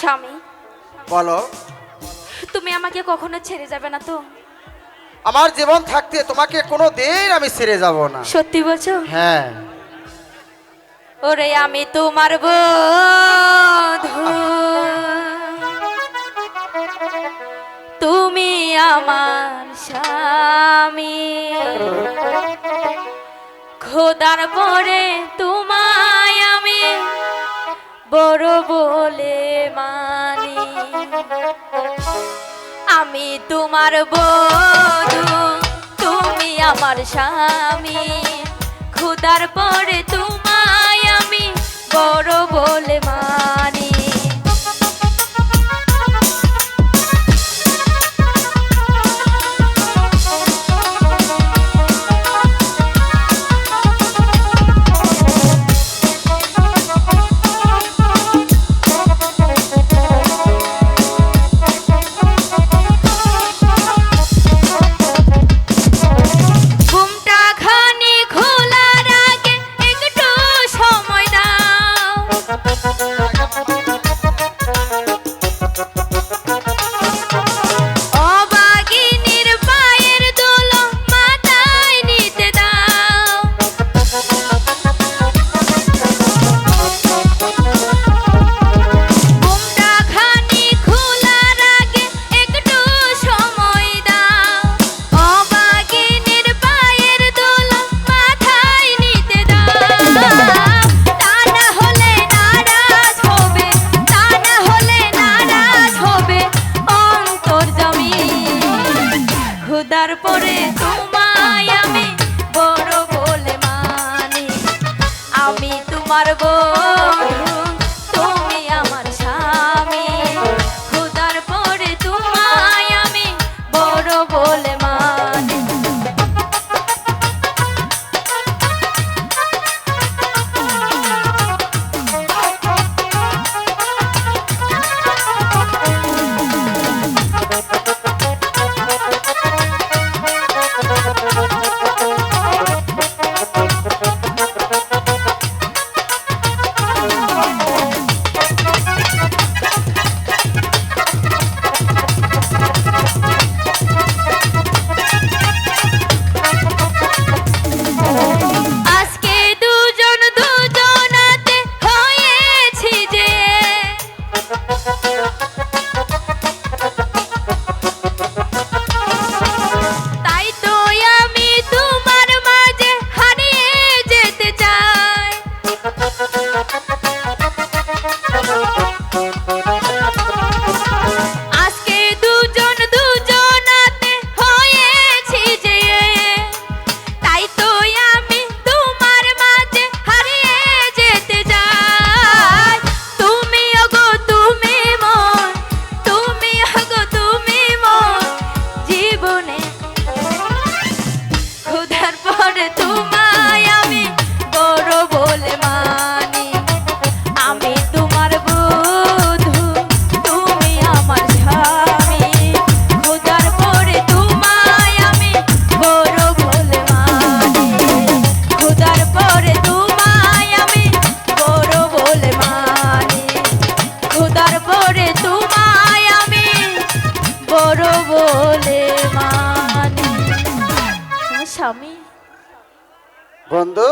স্বামী। বলো। তুমি আমাকে কখনো ছেড়ে যাবে না তো? আমার জীবন থাকতে তোমাকে কোনো দিন আমি ছেড়ে যাব না। সত্যি বলছো? হ্যাঁ। ওরে আমি তোমার বধু তুমি আমার স্বামী। খোদার পরে তোমার বড় বলে মানি। আমি তোমার বধু তুমি আমার স্বামী। খুদার পরে তোমায় আমি বড় তারপরে তোমায় আমি বড় বলে মানি। আমি তোমার বড় স্বামী বন্ধু